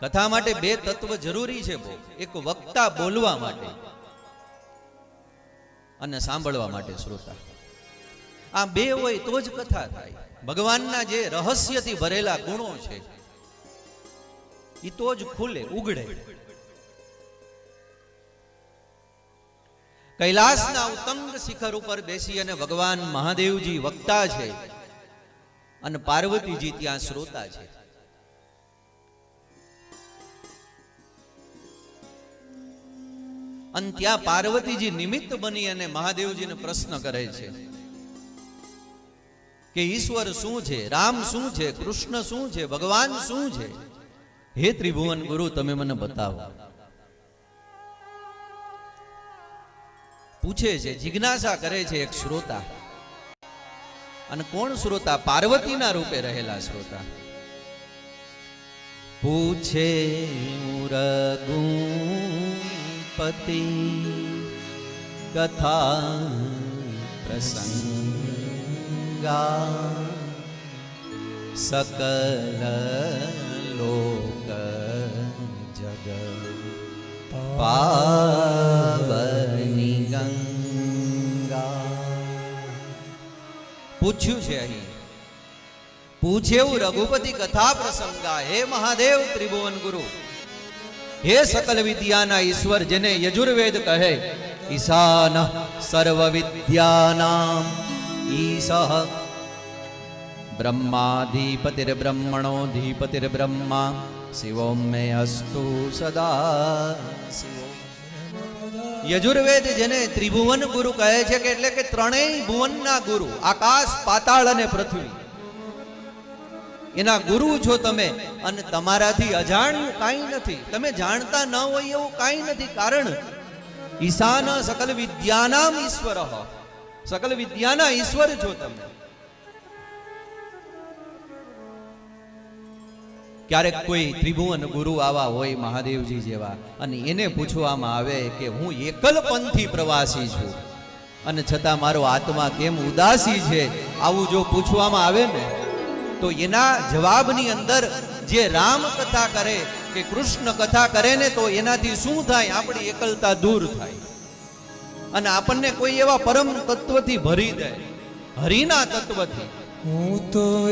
કથા માટે બે તત્વ જરૂરી છે બહુ. એક વક્તા બોલવા માટે અને સાંભળવા માટે શ્રોતા. આ બે હોય તો જ કથા થાય. ભગવાનના જે રહસ્યથી ભરેલા ગુણો છે એ તો જ ખુલે, ઉગડે. કૈલાસના ઉત્તંગ શિખર ઉપર બેસી અને ભગવાન મહાદેવજી વક્તા છે અને પાર્વતીજી ત્યાં શ્રોતા છે. અને ત્યાં પાર્વતીજી નિમિત્ત બની અને મહાદેવજીને પ્રશ્ન કરે છે કે ઈશ્વર શું છે? રામ શું છે? કૃષ્ણ શું છે? ભગવાન શું છે? હે ત્રિભુવન ગુરુ, તમે મને બતાવો. પૂછે છે, જિજ્ઞાસા કરે છે એક શ્રોતા. અને કોણ શ્રોતા? પાર્વતીના રૂપે રહેલા શ્રોતા. પૂછે મુરગુપતિ કથા પ્રસંગા સકલ લોક જગ પાવની ગંગા પૂછ્યું છે અહીં। પૂછેવું રઘુપતિ કથા પ્રસંગા હે મહાદેવ ત્રિભુવન ગુરુ। હે સકલ વિદ્યાના ઈશ્વર જેને યજુર્વેદ કહે ઈશાન સર્વ વિદ્યાનામ ઈશ બ્રહ્માધિપતિર્બ્રહ્મણોધિપતિર્બ્રહ્મા શિવોમ મે અસ્તુ સદા શિવો યજુર્વેદ જેને ત્રિભુવન ગુરુ કહે છે કે એટલે કે ત્રણેય ભુવનના ગુરુ આકાશ પાતાળ અને પૃથ્વી એના ગુરુ છો તમે. અને તમારાથી અજાણ્યું કાંઈ નથી. તમે જાણતા ન હોય એવું કાંઈ નથી. કારણ ઈશાના સકલ વિદ્યાનામ ઈશ્વર. સકલ વિદ્યાના ઈશ્વર છો તમે. ક્યારેક કોઈ ત્રિભુવન ગુરુ આવા હોય મહાદેવજી જેવા અને એને પૂછવામાં આવે કે હું એકલપંથી પ્રવાસી છું. અને છતાં મારો આત્મા કેમ ઉદાસી છે? આવું જો પૂછવામાં આવે ને તો એના જવાબની અંદર જે રામ કથા કરે કે કૃષ્ણ કથા કરે ને તો એનાથી શું થાય? આપણી એકલતા દૂર થાય. અને આપણને કોઈ એવા પરમ તત્વથી ભરી દે. હરિના તત્વથી. હું તો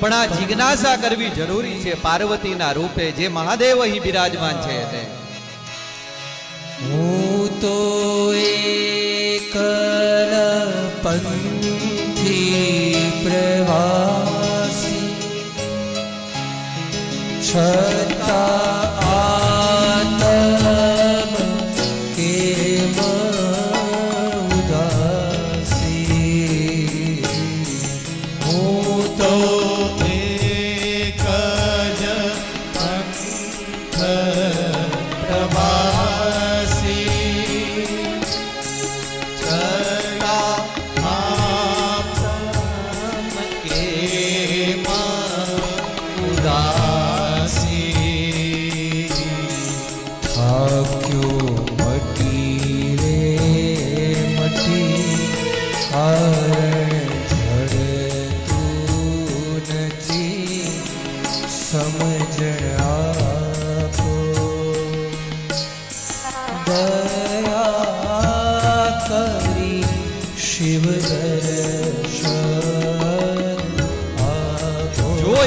પણ આ જિજ્ઞાસા કરવી જરૂરી છે પાર્વતીના રૂપે જે મહાદેવ અહીં બિરાજમાન છે તે. હું તો એકલા. પંથી પ્રવાસી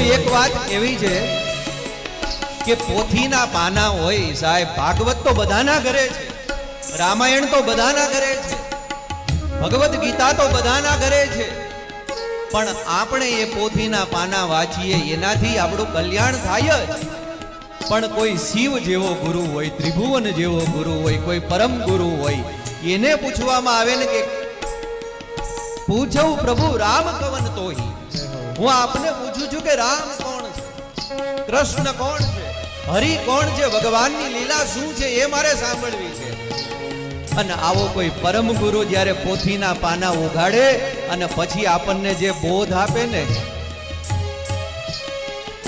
એક વાત એવી છે કે પોથીના પાના હોય, સાહેબ, ભાગવત તો બધાના ઘરે છે, રામાયણ તો બધાના ઘરે છે, ભગવદ્ ગીતા તો બધાના ઘરે છે, પણ આપણે એ પોથીના પાના વાંચીએ એનાથી આપણું કલ્યાણ થાય જ. પણ કોઈ શિવ જેવો ગુરુ હોય, ત્રિભુવન જેવો ગુરુ હોય, કોઈ પરમ ગુરુ હોય, એને પૂછવામાં આવે ને કે પૂછવું પ્રભુ રામ કવન તોહી? હું આપને પૂછું છું કે રામ કોણ છે? કૃષ્ણ કોણ છે? હરિ કોણ છે? ભગવાનની લીલા શું છે? એ મારે સાંભળવી છે. અને આવો કોઈ પરમ ગુરુ જ્યારે પોથીના પાના ઉઘાડે અને પછી આપણને જે બોધ આપે ને,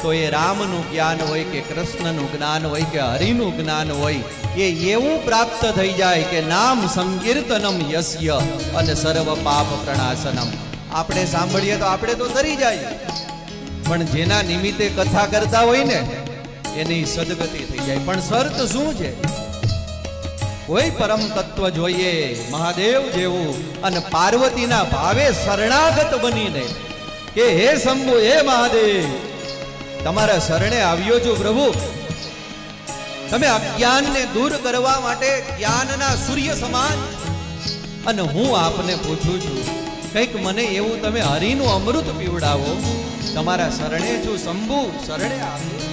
તો એ રામનું જ્ઞાન હોય કે કૃષ્ણનું જ્ઞાન હોય કે હરિનું જ્ઞાન હોય, એ એવું પ્રાપ્ત થઈ જાય કે નામ સંકીર્તનમ યસ્ય અને સર્વ પાપ પ્રણાશનમ. આપણે સાંભળીએ તો આપણે તો તરી જાય. પણ જેના નિમિત્તે કથા કરતા હોય ને, એની સદગતિ થઈ જાય. પણ શરત શું છે? કોઈ પરમ તત્વ જોઈએ, મહાદેવ જેવું, અને પાર્વતીના ભાવે શરણાગત બનીને કે, હે શંભુ, હે મહાદેવ, તમારા શરણે આવ્યો છું પ્રભુ. તમે અજ્ઞાનને દૂર કરવા માટે જ્ઞાનના સૂર્ય સમાન. અને હું આપને પૂછું છું કંઈક મને એવું તમે હરિનું અમૃત પીવડાવો. તમારા શરણે છું શંભુ શરણે આવ્યો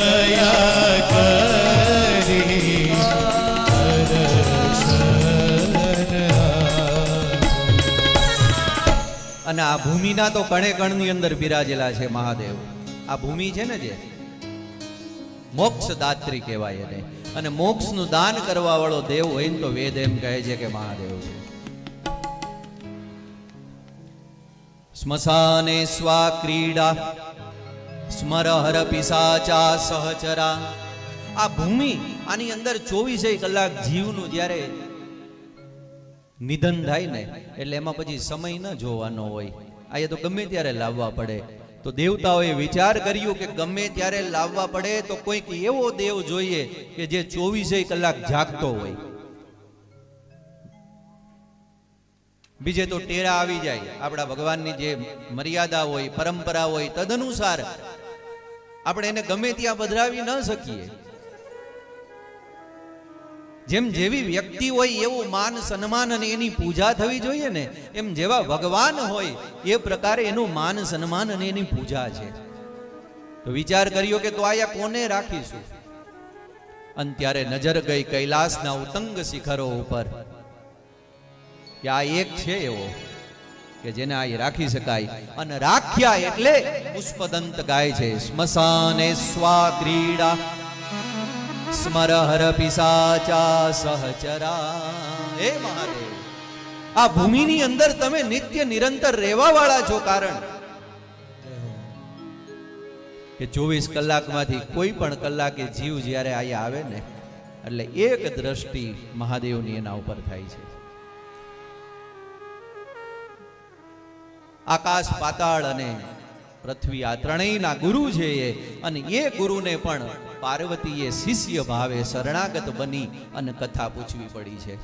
અને આ ભૂમિના તો કણે કણની અંદર બિરાજેલા છે મહાદેવ. આ ભૂમિ છે ને જે? મોક્ષ દાત્રી કહેવાય એને. અને મોક્ષનું દાન કરવા વાળો દેવ હોય ને તો વેદ એમ કહે છે કે મહાદેવ. છે સ્મશાને સ્વા ક્રીડા, સ્મરહર પિસાચા સહચરા. આ ભૂમિ આની અંદર ચોવીસે કલાક જીવનું જ્યારે નિધન થાય ને. એટલે એમાં પછી સમય ન જોવાનો હોય. આ તો ગમે ત્યારે લાવવા પડે. તો દેવતાઓએ વિચાર કર્યું કે ગમે ત્યારે લાવવા પડે તો કોઈક એવો દેવ જોઈએ કે જે ચોવીસે કલાક જાગતો હોય. બીજે તો ટેરા આવી જાય. આપણા ભગવાનની જે મર્યાદા હોય, પરંપરા હોય, તદનુસાર આપણે એને ગમે ત્યાં પધરાવી ન શકીએ. જેમ જેવી વ્યક્તિ હોય એવું માન, સન્માન અને એની પૂજા થવી જોઈએ ને, એમ જેવા ભગવાન હોય, એ પ્રકારે એનું માન, સન્માન અને એની પૂજા છે. તો વિચાર કર્યો કે તો આયા કોને રાખીશું? અને ત્યારે નજર ગઈ કૈલાસના ઉતંગ શિખરો ઉપર. કે આ એક છે એવો, કે જેને આ રાખી શકાય. અને રાખ્યા એટલે પુષ્પદંત ગાય છે. સ્મશાને સ્વા ક્રીડા સ્મરહર પિસાચા સહચરા। હે મહાદેવ, આ ભૂમિની અંદર તમે નિત્ય નિરંતર રહેવા વાળા છો કારણ કે ચોવીસ કલાકમાંથી કોઈ પણ કલાકે જીવ જ્યારે અહીંયા આવે ને, એટલે એક દ્રષ્ટિ મહાદેવની એના ઉપર થાય છે. આકાશ પાતાળ અને પૃથ્વી આ ત્રણેયના ગુરુ છે એ, અને એ ગુરુને પણ પાર્વતીએ શિષ્ય ભાવે શરણાગત બની અને કથા પૂછવી પડી છે.